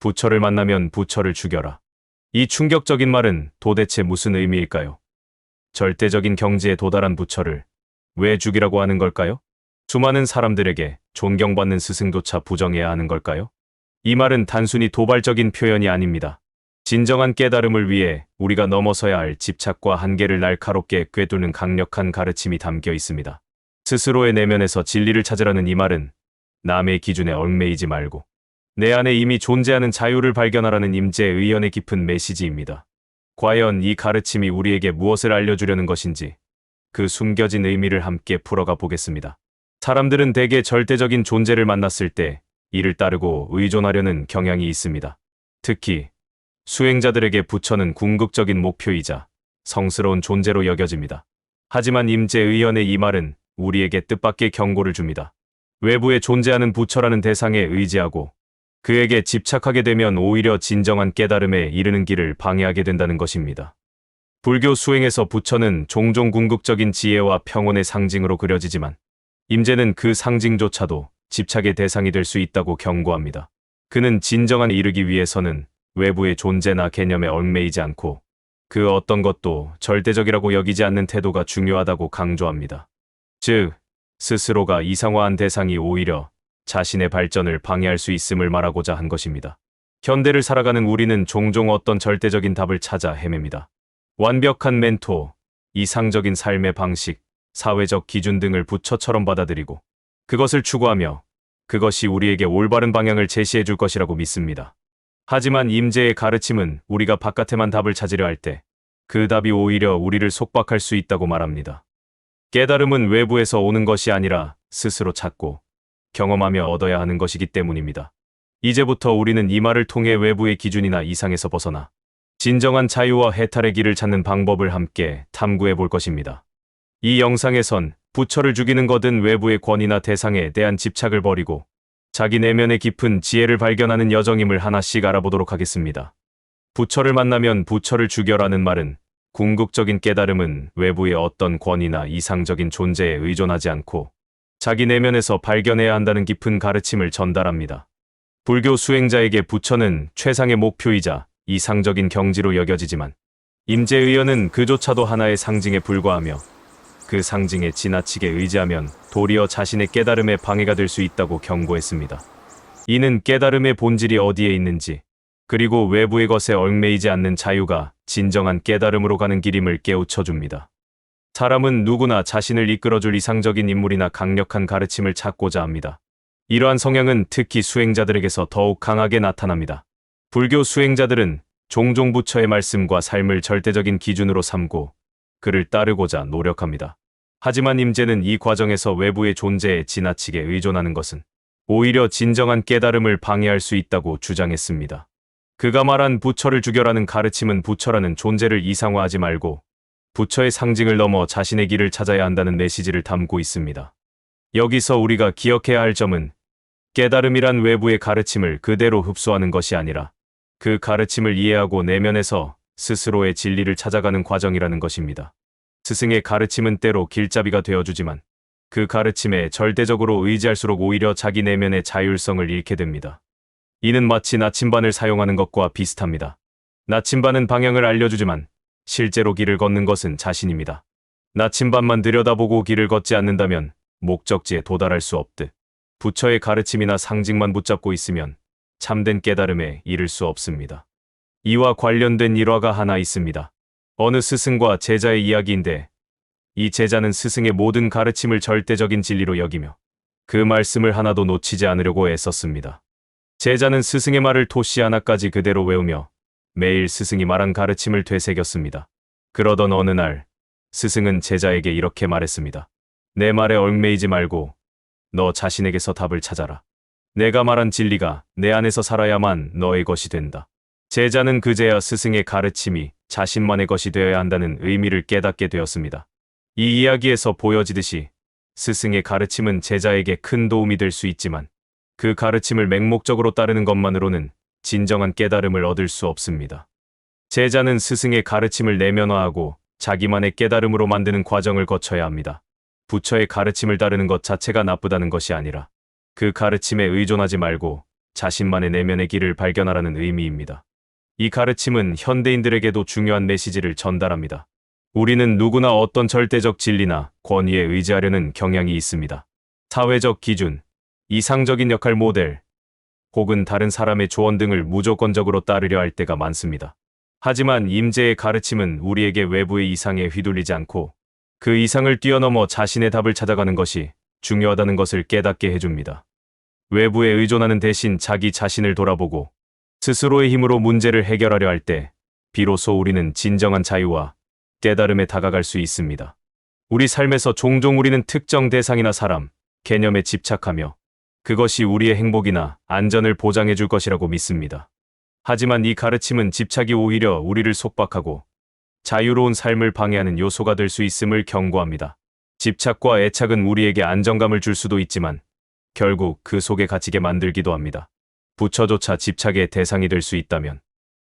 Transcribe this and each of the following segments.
부처를 만나면 부처를 죽여라. 이 충격적인 말은 도대체 무슨 의미일까요? 절대적인 경지에 도달한 부처를 왜 죽이라고 하는 걸까요? 수많은 사람들에게 존경받는 스승조차 부정해야 하는 걸까요? 이 말은 단순히 도발적인 표현이 아닙니다. 진정한 깨달음을 위해 우리가 넘어서야 할 집착과 한계를 날카롭게 꿰두는 강력한 가르침이 담겨 있습니다. 스스로의 내면에서 진리를 찾으라는 이 말은 남의 기준에 얽매이지 말고 내 안에 이미 존재하는 자유를 발견하라는 임재의 의연의 깊은 메시지입니다. 과연 이 가르침이 우리에게 무엇을 알려주려는 것인지 그 숨겨진 의미를 함께 풀어가 보겠습니다. 사람들은 대개 절대적인 존재를 만났을 때 이를 따르고 의존하려는 경향이 있습니다. 특히 수행자들에게 부처는 궁극적인 목표이자 성스러운 존재로 여겨집니다. 하지만 임재의연의 이 말은 우리에게 뜻밖의 경고를 줍니다. 외부에 존재하는 부처라는 대상에 의지하고 그에게 집착하게 되면 오히려 진정한 깨달음에 이르는 길을 방해하게 된다는 것입니다. 불교 수행에서 부처는 종종 궁극적인 지혜와 평온의 상징으로 그려지지만 임재는 그 상징조차도 집착의 대상이 될 수 있다고 경고합니다. 그는 진정한 이르기 위해서는 외부의 존재나 개념에 얽매이지 않고 그 어떤 것도 절대적이라고 여기지 않는 태도가 중요하다고 강조합니다. 즉, 스스로가 이상화한 대상이 오히려 자신의 발전을 방해할 수 있음을 말하고자 한 것입니다. 현대를 살아가는 우리는 종종 어떤 절대적인 답을 찾아 헤맵니다. 완벽한 멘토, 이상적인 삶의 방식, 사회적 기준 등을 부처처럼 받아들이고 그것을 추구하며 그것이 우리에게 올바른 방향을 제시해 줄 것이라고 믿습니다. 하지만 임재의 가르침은 우리가 바깥에만 답을 찾으려 할 때 그 답이 오히려 우리를 속박할 수 있다고 말합니다. 깨달음은 외부에서 오는 것이 아니라 스스로 찾고 경험하며 얻어야 하는 것이기 때문입니다. 이제부터 우리는 이 말을 통해 외부의 기준이나 이상에서 벗어나 진정한 자유와 해탈의 길을 찾는 방법을 함께 탐구해 볼 것입니다. 이 영상에선 부처를 죽이는 것은 외부의 권위나 대상에 대한 집착을 버리고 자기 내면의 깊은 지혜를 발견하는 여정임을 하나씩 알아보도록 하겠습니다. 부처를 만나면 부처를 죽여라는 말은 궁극적인 깨달음은 외부의 어떤 권위나 이상적인 존재에 의존하지 않고 자기 내면에서 발견해야 한다는 깊은 가르침을 전달합니다. 불교 수행자에게 부처는 최상의 목표이자 이상적인 경지로 여겨지지만 임재의연은 그조차도 하나의 상징에 불과하며 그 상징에 지나치게 의지하면 도리어 자신의 깨달음에 방해가 될 수 있다고 경고했습니다. 이는 깨달음의 본질이 어디에 있는지 그리고 외부의 것에 얽매이지 않는 자유가 진정한 깨달음으로 가는 길임을 깨우쳐 줍니다. 사람은 누구나 자신을 이끌어줄 이상적인 인물이나 강력한 가르침을 찾고자 합니다. 이러한 성향은 특히 수행자들에게서 더욱 강하게 나타납니다. 불교 수행자들은 종종 부처의 말씀과 삶을 절대적인 기준으로 삼고 그를 따르고자 노력합니다. 하지만 임재는 이 과정에서 외부의 존재에 지나치게 의존하는 것은 오히려 진정한 깨달음을 방해할 수 있다고 주장했습니다. 그가 말한 부처를 죽여라는 가르침은 부처라는 존재를 이상화하지 말고 부처의 상징을 넘어 자신의 길을 찾아야 한다는 메시지를 담고 있습니다. 여기서 우리가 기억해야 할 점은 깨달음이란 외부의 가르침을 그대로 흡수하는 것이 아니라 그 가르침을 이해하고 내면에서 스스로의 진리를 찾아가는 과정이라는 것입니다. 스승의 가르침은 때로 길잡이가 되어주지만 그 가르침에 절대적으로 의지할수록 오히려 자기 내면의 자율성을 잃게 됩니다. 이는 마치 나침반을 사용하는 것과 비슷합니다. 나침반은 방향을 알려주지만 실제로 길을 걷는 것은 자신입니다. 나침반만 들여다보고 길을 걷지 않는다면 목적지에 도달할 수 없듯 부처의 가르침이나 상징만 붙잡고 있으면 참된 깨달음에 이를 수 없습니다. 이와 관련된 일화가 하나 있습니다. 어느 스승과 제자의 이야기인데 이 제자는 스승의 모든 가르침을 절대적인 진리로 여기며 그 말씀을 하나도 놓치지 않으려고 애썼습니다. 제자는 스승의 말을 토시 하나까지 그대로 외우며 매일 스승이 말한 가르침을 되새겼습니다. 그러던 어느 날 스승은 제자에게 이렇게 말했습니다. 내 말에 얽매이지 말고 너 자신에게서 답을 찾아라. 내가 말한 진리가 내 안에서 살아야만 너의 것이 된다. 제자는 그제야 스승의 가르침이 자신만의 것이 되어야 한다는 의미를 깨닫게 되었습니다. 이 이야기에서 보여지듯이 스승의 가르침은 제자에게 큰 도움이 될 수 있지만 그 가르침을 맹목적으로 따르는 것만으로는 진정한 깨달음을 얻을 수 없습니다. 제자는 스승의 가르침을 내면화하고 자기만의 깨달음으로 만드는 과정을 거쳐야 합니다. 부처의 가르침을 따르는 것 자체가 나쁘다는 것이 아니라 그 가르침에 의존하지 말고 자신만의 내면의 길을 발견하라는 의미입니다. 이 가르침은 현대인들에게도 중요한 메시지를 전달합니다. 우리는 누구나 어떤 절대적 진리나 권위에 의지하려는 경향이 있습니다. 사회적 기준, 이상적인 역할 모델, 혹은 다른 사람의 조언 등을 무조건적으로 따르려 할 때가 많습니다. 하지만 임재의 가르침은 우리에게 외부의 이상에 휘둘리지 않고 그 이상을 뛰어넘어 자신의 답을 찾아가는 것이 중요하다는 것을 깨닫게 해줍니다. 외부에 의존하는 대신 자기 자신을 돌아보고 스스로의 힘으로 문제를 해결하려 할 때 비로소 우리는 진정한 자유와 깨달음에 다가갈 수 있습니다. 우리 삶에서 종종 우리는 특정 대상이나 사람, 개념에 집착하며 그것이 우리의 행복이나 안전을 보장해 줄 것이라고 믿습니다. 하지만 이 가르침은 집착이 오히려 우리를 속박하고 자유로운 삶을 방해하는 요소가 될 수 있음을 경고합니다. 집착과 애착은 우리에게 안정감을 줄 수도 있지만 결국 그 속에 갇히게 만들기도 합니다. 부처조차 집착의 대상이 될 수 있다면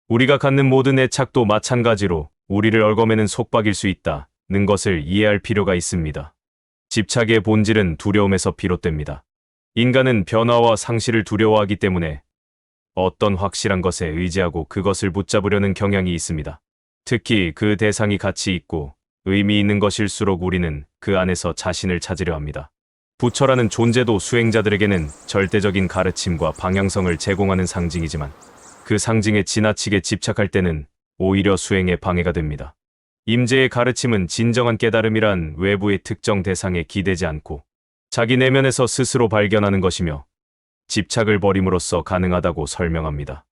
우리가 갖는 모든 애착도 마찬가지로 우리를 얽어매는 속박일 수 있다는 것을 이해할 필요가 있습니다. 집착의 본질은 두려움에서 비롯됩니다. 인간은 변화와 상실을 두려워하기 때문에 어떤 확실한 것에 의지하고 그것을 붙잡으려는 경향이 있습니다. 특히 그 대상이 가치 있고 의미 있는 것일수록 우리는 그 안에서 자신을 찾으려 합니다. 부처라는 존재도 수행자들에게는 절대적인 가르침과 방향성을 제공하는 상징이지만 그 상징에 지나치게 집착할 때는 오히려 수행에 방해가 됩니다. 임재의 가르침은 진정한 깨달음이란 외부의 특정 대상에 기대지 않고 자기 내면에서 스스로 발견하는 것이며 집착을 버림으로써 가능하다고 설명합니다.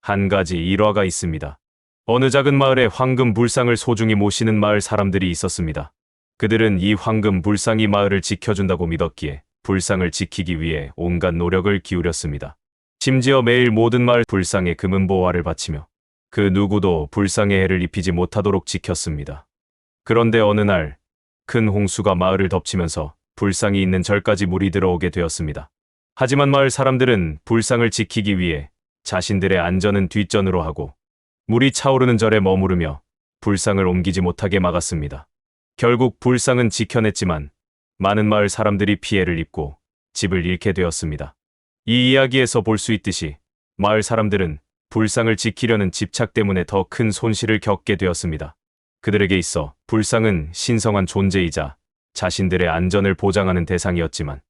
한 가지 일화가 있습니다. 어느 작은 마을에 황금 불상을 소중히 모시는 마을 사람들이 있었습니다. 그들은 이 황금 불상이 마을을 지켜준다고 믿었기에 불상을 지키기 위해 온갖 노력을 기울였습니다. 심지어 매일 모든 마을 불상에 금은 보화를 바치며 그 누구도 불상의 해를 입히지 못하도록 지켰습니다. 그런데 어느 날 큰 홍수가 마을을 덮치면서 불상이 있는 절까지 물이 들어오게 되었습니다. 하지만 마을 사람들은 불상을 지키기 위해 자신들의 안전은 뒷전으로 하고 물이 차오르는 절에 머무르며 불상을 옮기지 못하게 막았습니다. 결국 불상은 지켜냈지만 많은 마을 사람들이 피해를 입고 집을 잃게 되었습니다. 이 이야기에서 볼 수 있듯이 마을 사람들은 불상을 지키려는 집착 때문에 더 큰 손실을 겪게 되었습니다. 그들에게 있어 불상은 신성한 존재이자 자신들의 안전을 보장하는 대상이었지만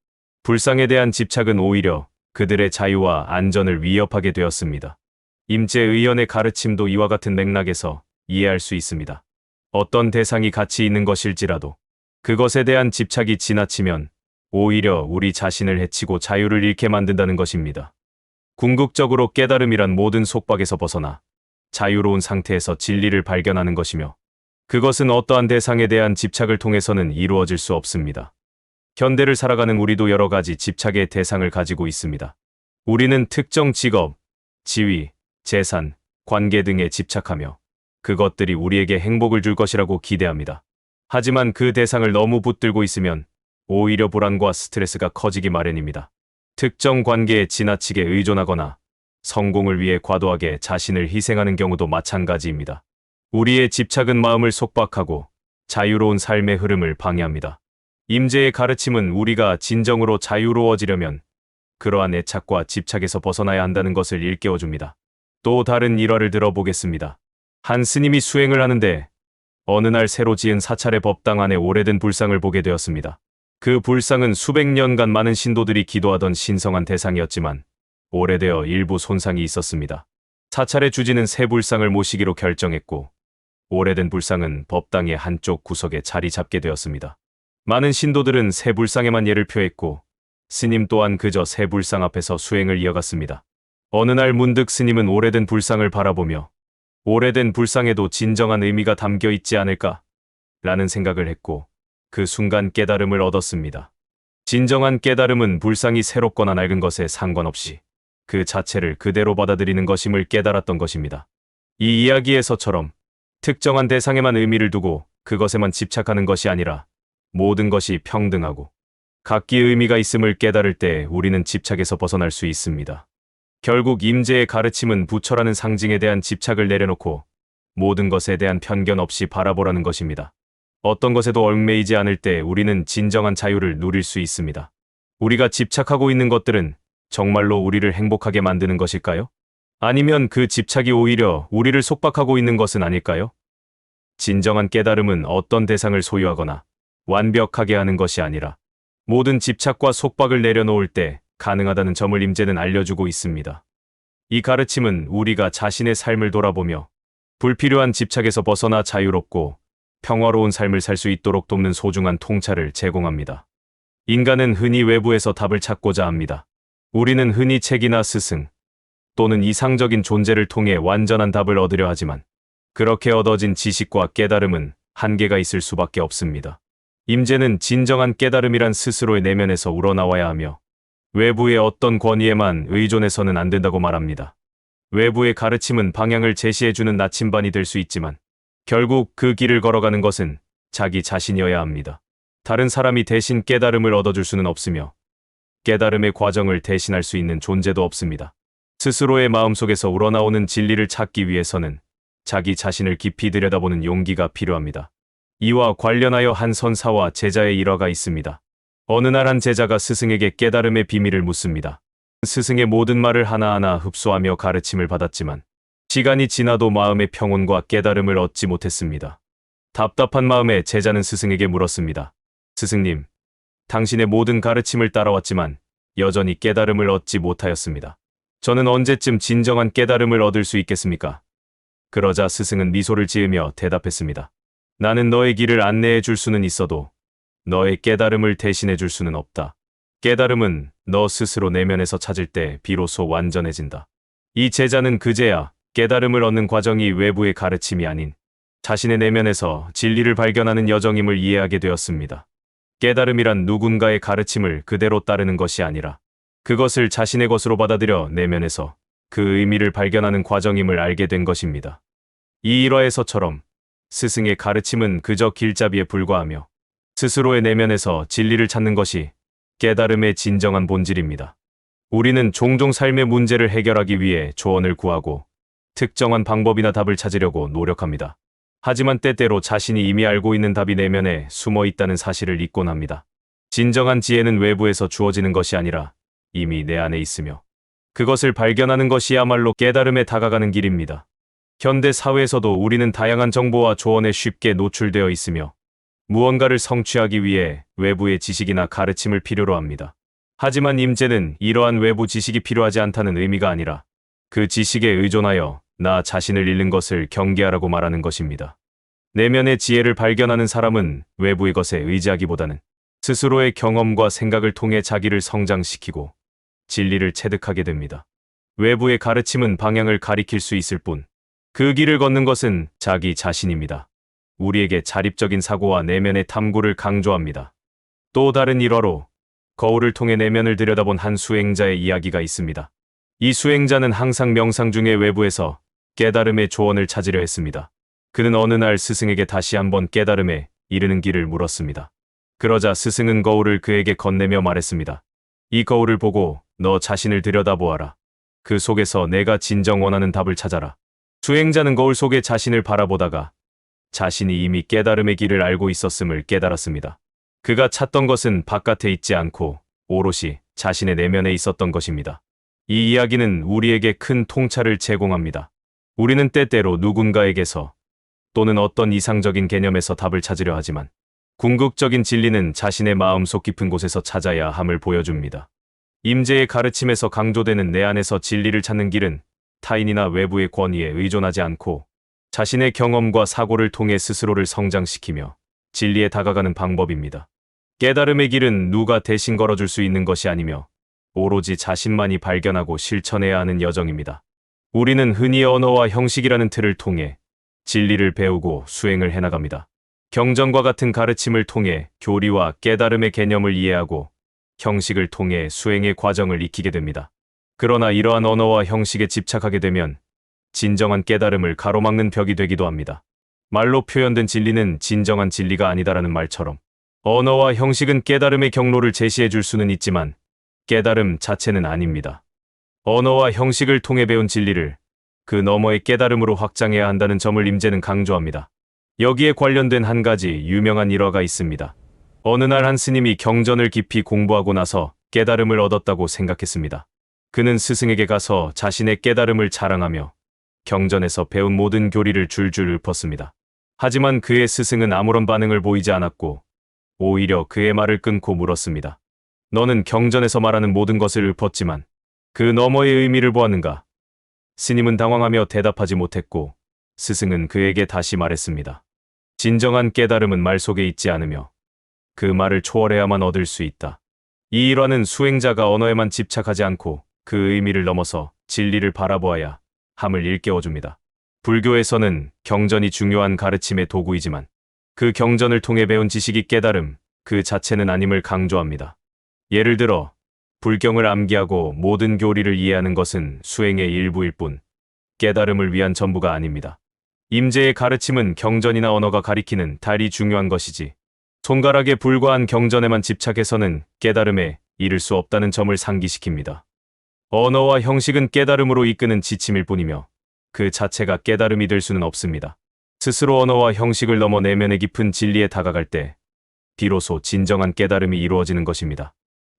불상에 대한 집착은 오히려 그들의 자유와 안전을 위협하게 되었습니다. 임재 의원의 가르침도 이와 같은 맥락에서 이해할 수 있습니다. 어떤 대상이 가치 있는 것일지라도 그것에 대한 집착이 지나치면 오히려 우리 자신을 해치고 자유를 잃게 만든다는 것입니다. 궁극적으로 깨달음이란 모든 속박에서 벗어나 자유로운 상태에서 진리를 발견하는 것이며 그것은 어떠한 대상에 대한 집착을 통해서는 이루어질 수 없습니다. 현대를 살아가는 우리도 여러 가지 집착의 대상을 가지고 있습니다. 우리는 특정 직업, 지위, 재산, 관계 등에 집착하며 그것들이 우리에게 행복을 줄 것이라고 기대합니다. 하지만 그 대상을 너무 붙들고 있으면 오히려 불안과 스트레스가 커지기 마련입니다. 특정 관계에 지나치게 의존하거나 성공을 위해 과도하게 자신을 희생하는 경우도 마찬가지입니다. 우리의 집착은 마음을 속박하고 자유로운 삶의 흐름을 방해합니다. 임재의 가르침은 우리가 진정으로 자유로워지려면 그러한 애착과 집착에서 벗어나야 한다는 것을 일깨워줍니다. 또 다른 일화를 들어보겠습니다. 한 스님이 수행을 하는데 어느 날 새로 지은 사찰의 법당 안에 오래된 불상을 보게 되었습니다. 그 불상은 수백 년간 많은 신도들이 기도하던 신성한 대상이었지만 오래되어 일부 손상이 있었습니다. 사찰의 주지는 새 불상을 모시기로 결정했고 오래된 불상은 법당의 한쪽 구석에 자리 잡게 되었습니다. 많은 신도들은 새 불상에만 예를 표했고 스님 또한 그저 새 불상 앞에서 수행을 이어갔습니다. 어느 날 문득 스님은 오래된 불상을 바라보며 오래된 불상에도 진정한 의미가 담겨 있지 않을까? 라는 생각을 했고 그 순간 깨달음을 얻었습니다. 진정한 깨달음은 불상이 새롭거나 낡은 것에 상관없이 그 자체를 그대로 받아들이는 것임을 깨달았던 것입니다. 이 이야기에서처럼 특정한 대상에만 의미를 두고 그것에만 집착하는 것이 아니라 모든 것이 평등하고 각기 의미가 있음을 깨달을 때 우리는 집착에서 벗어날 수 있습니다. 결국 임재의 가르침은 부처라는 상징에 대한 집착을 내려놓고 모든 것에 대한 편견 없이 바라보라는 것입니다. 어떤 것에도 얽매이지 않을 때 우리는 진정한 자유를 누릴 수 있습니다. 우리가 집착하고 있는 것들은 정말로 우리를 행복하게 만드는 것일까요? 아니면 그 집착이 오히려 우리를 속박하고 있는 것은 아닐까요? 진정한 깨달음은 어떤 대상을 소유하거나 완벽하게 하는 것이 아니라 모든 집착과 속박을 내려놓을 때 가능하다는 점을 임재는 알려주고 있습니다. 이 가르침은 우리가 자신의 삶을 돌아보며 불필요한 집착에서 벗어나 자유롭고 평화로운 삶을 살 수 있도록 돕는 소중한 통찰을 제공합니다. 인간은 흔히 외부에서 답을 찾고자 합니다. 우리는 흔히 책이나 스승 또는 이상적인 존재를 통해 완전한 답을 얻으려 하지만 그렇게 얻어진 지식과 깨달음은 한계가 있을 수밖에 없습니다. 임재는 진정한 깨달음이란 스스로의 내면에서 우러나와야 하며 외부의 어떤 권위에만 의존해서는 안 된다고 말합니다. 외부의 가르침은 방향을 제시해주는 나침반이 될 수 있지만 결국 그 길을 걸어가는 것은 자기 자신이어야 합니다. 다른 사람이 대신 깨달음을 얻어줄 수는 없으며 깨달음의 과정을 대신할 수 있는 존재도 없습니다. 스스로의 마음속에서 우러나오는 진리를 찾기 위해서는 자기 자신을 깊이 들여다보는 용기가 필요합니다. 이와 관련하여 한 선사와 제자의 일화가 있습니다. 어느 날 한 제자가 스승에게 깨달음의 비밀을 묻습니다. 스승의 모든 말을 하나하나 흡수하며 가르침을 받았지만 시간이 지나도 마음의 평온과 깨달음을 얻지 못했습니다. 답답한 마음에 제자는 스승에게 물었습니다. 스승님, 당신의 모든 가르침을 따라왔지만 여전히 깨달음을 얻지 못하였습니다. 저는 언제쯤 진정한 깨달음을 얻을 수 있겠습니까? 그러자 스승은 미소를 지으며 대답했습니다. 나는 너의 길을 안내해 줄 수는 있어도 너의 깨달음을 대신해 줄 수는 없다. 깨달음은 너 스스로 내면에서 찾을 때 비로소 완전해진다. 이 제자는 그제야 깨달음을 얻는 과정이 외부의 가르침이 아닌 자신의 내면에서 진리를 발견하는 여정임을 이해하게 되었습니다. 깨달음이란 누군가의 가르침을 그대로 따르는 것이 아니라 그것을 자신의 것으로 받아들여 내면에서 그 의미를 발견하는 과정임을 알게 된 것입니다. 이 일화에서처럼 스승의 가르침은 그저 길잡이에 불과하며 스스로의 내면에서 진리를 찾는 것이 깨달음의 진정한 본질입니다. 우리는 종종 삶의 문제를 해결하기 위해 조언을 구하고 특정한 방법이나 답을 찾으려고 노력합니다. 하지만 때때로 자신이 이미 알고 있는 답이 내면에 숨어 있다는 사실을 잊곤 합니다. 진정한 지혜는 외부에서 주어지는 것이 아니라 이미 내 안에 있으며 그것을 발견하는 것이야말로 깨달음에 다가가는 길입니다. 현대 사회에서도 우리는 다양한 정보와 조언에 쉽게 노출되어 있으며 무언가를 성취하기 위해 외부의 지식이나 가르침을 필요로 합니다. 하지만 임재는 이러한 외부 지식이 필요하지 않다는 의미가 아니라 그 지식에 의존하여 나 자신을 잃는 것을 경계하라고 말하는 것입니다. 내면의 지혜를 발견하는 사람은 외부의 것에 의지하기보다는 스스로의 경험과 생각을 통해 자기를 성장시키고 진리를 체득하게 됩니다. 외부의 가르침은 방향을 가리킬 수 있을 뿐, 그 길을 걷는 것은 자기 자신입니다. 우리에게 자립적인 사고와 내면의 탐구를 강조합니다. 또 다른 일화로 거울을 통해 내면을 들여다본 한 수행자의 이야기가 있습니다. 이 수행자는 항상 명상 중에 외부에서 깨달음의 조언을 찾으려 했습니다. 그는 어느 날 스승에게 다시 한번 깨달음에 이르는 길을 물었습니다. 그러자 스승은 거울을 그에게 건네며 말했습니다. 이 거울을 보고 너 자신을 들여다보아라. 그 속에서 내가 진정 원하는 답을 찾아라. 수행자는 거울 속에 자신을 바라보다가 자신이 이미 깨달음의 길을 알고 있었음을 깨달았습니다. 그가 찾던 것은 바깥에 있지 않고 오롯이 자신의 내면에 있었던 것입니다. 이 이야기는 우리에게 큰 통찰을 제공합니다. 우리는 때때로 누군가에게서 또는 어떤 이상적인 개념에서 답을 찾으려 하지만 궁극적인 진리는 자신의 마음속 깊은 곳에서 찾아야 함을 보여줍니다. 임재의 가르침에서 강조되는 내 안에서 진리를 찾는 길은 타인이나 외부의 권위에 의존하지 않고 자신의 경험과 사고를 통해 스스로를 성장시키며 진리에 다가가는 방법입니다. 깨달음의 길은 누가 대신 걸어줄 수 있는 것이 아니며 오로지 자신만이 발견하고 실천해야 하는 여정입니다. 우리는 흔히 언어와 형식이라는 틀을 통해 진리를 배우고 수행을 해나갑니다. 경전과 같은 가르침을 통해 교리와 깨달음의 개념을 이해하고 형식을 통해 수행의 과정을 익히게 됩니다. 그러나 이러한 언어와 형식에 집착하게 되면 진정한 깨달음을 가로막는 벽이 되기도 합니다. 말로 표현된 진리는 진정한 진리가 아니다라는 말처럼 언어와 형식은 깨달음의 경로를 제시해 줄 수는 있지만 깨달음 자체는 아닙니다. 언어와 형식을 통해 배운 진리를 그 너머의 깨달음으로 확장해야 한다는 점을 임재는 강조합니다. 여기에 관련된 한 가지 유명한 일화가 있습니다. 어느 날 한 스님이 경전을 깊이 공부하고 나서 깨달음을 얻었다고 생각했습니다. 그는 스승에게 가서 자신의 깨달음을 자랑하며 경전에서 배운 모든 교리를 줄줄 읊었습니다. 하지만 그의 스승은 아무런 반응을 보이지 않았고 오히려 그의 말을 끊고 물었습니다. 너는 경전에서 말하는 모든 것을 읊었지만 그 너머의 의미를 보았는가? 스님은 당황하며 대답하지 못했고 스승은 그에게 다시 말했습니다. 진정한 깨달음은 말 속에 있지 않으며 그 말을 초월해야만 얻을 수 있다. 이 일화는 수행자가 언어에만 집착하지 않고 그 의미를 넘어서 진리를 바라보아야 함을 일깨워줍니다. 불교에서는 경전이 중요한 가르침의 도구이지만 그 경전을 통해 배운 지식이 깨달음 그 자체는 아님을 강조합니다. 예를 들어 불경을 암기하고 모든 교리를 이해하는 것은 수행의 일부일 뿐 깨달음을 위한 전부가 아닙니다. 임재의 가르침은 경전이나 언어가 가리키는 달이 중요한 것이지 손가락에 불과한 경전에만 집착해서는 깨달음에 이를 수 없다는 점을 상기시킵니다. 언어와 형식은 깨달음으로 이끄는 지침일 뿐이며 그 자체가 깨달음이 될 수는 없습니다. 스스로 언어와 형식을 넘어 내면의 깊은 진리에 다가갈 때 비로소 진정한 깨달음이 이루어지는 것입니다.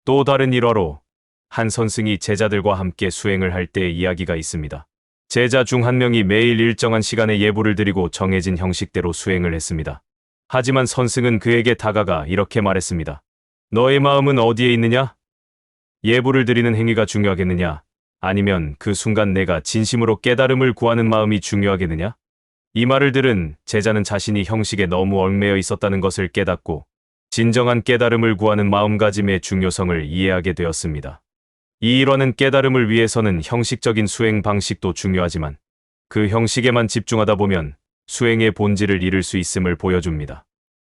또 다른 일화로 한 선승이 제자들과 함께 수행을 할 때의 이야기가 있습니다. 제자 중 한 명이 매일 일정한 시간에 예불을 드리고 정해진 형식대로 수행을 했습니다. 하지만 선승은 그에게 다가가 이렇게 말했습니다. 너의 마음은 어디에 있느냐? 예불을 드리는 행위가 중요하겠느냐? 아니면 그 순간 내가 진심으로 깨달음을 구하는 마음이 중요하겠느냐? 이 말을 들은 제자는 자신이 형식에 너무 얽매여 있었다는 것을 깨닫고 진정한 깨달음을 구하는 마음가짐의 중요성을 이해하게 되었습니다. 이 일화는 깨달음을 위해서는 형식적인 수행 방식도 중요하지만 그 형식에만 집중하다 보면 수행의 본질을 잃을 수 있음을 보여줍니다.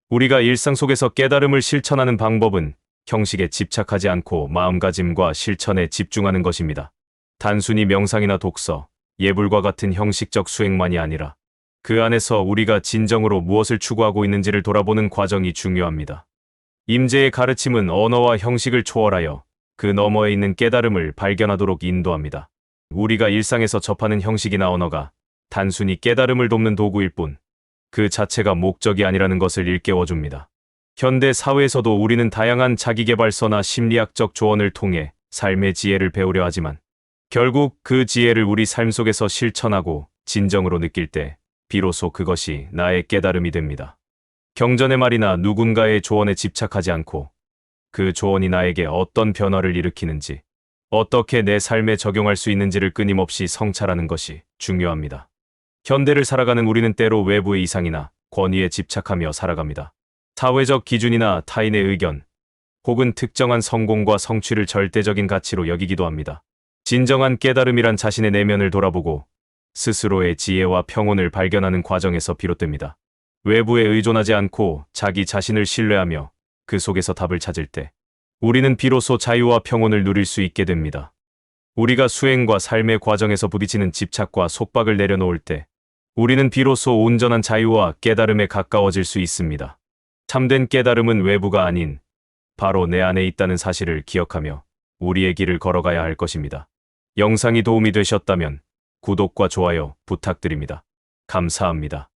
우리가 일상 속에서 깨달음을 실천하는 방법은 형식에 집착하지 않고 마음가짐과 실천에 집중하는 것입니다. 단순히 명상이나 독서, 예불과 같은 형식적 수행만이 아니라 그 안에서 우리가 진정으로 무엇을 추구하고 있는지를 돌아보는 과정이 중요합니다. 임재의 가르침은 언어와 형식을 초월하여 그 너머에 있는 깨달음을 발견하도록 인도합니다. 우리가 일상에서 접하는 형식이나 언어가 단순히 깨달음을 돕는 도구일 뿐, 그 자체가 목적이 아니라는 것을 일깨워줍니다. 현대 사회에서도 우리는 다양한 자기개발서나 심리학적 조언을 통해 삶의 지혜를 배우려 하지만, 결국 그 지혜를 우리 삶 속에서 실천하고 진정으로 느낄 때, 비로소 그것이 나의 깨달음이 됩니다. 경전의 말이나 누군가의 조언에 집착하지 않고, 그 조언이 나에게 어떤 변화를 일으키는지, 어떻게 내 삶에 적용할 수 있는지를 끊임없이 성찰하는 것이 중요합니다. 현대를 살아가는 우리는 때로 외부의 이상이나 권위에 집착하며 살아갑니다. 사회적 기준이나 타인의 의견, 혹은 특정한 성공과 성취를 절대적인 가치로 여기기도 합니다. 진정한 깨달음이란 자신의 내면을 돌아보고 스스로의 지혜와 평온을 발견하는 과정에서 비롯됩니다. 외부에 의존하지 않고 자기 자신을 신뢰하며 그 속에서 답을 찾을 때 우리는 비로소 자유와 평온을 누릴 수 있게 됩니다. 우리가 수행과 삶의 과정에서 부딪히는 집착과 속박을 내려놓을 때 우리는 비로소 온전한 자유와 깨달음에 가까워질 수 있습니다. 참된 깨달음은 외부가 아닌 바로 내 안에 있다는 사실을 기억하며 우리의 길을 걸어가야 할 것입니다. 영상이 도움이 되셨다면 구독과 좋아요 부탁드립니다. 감사합니다.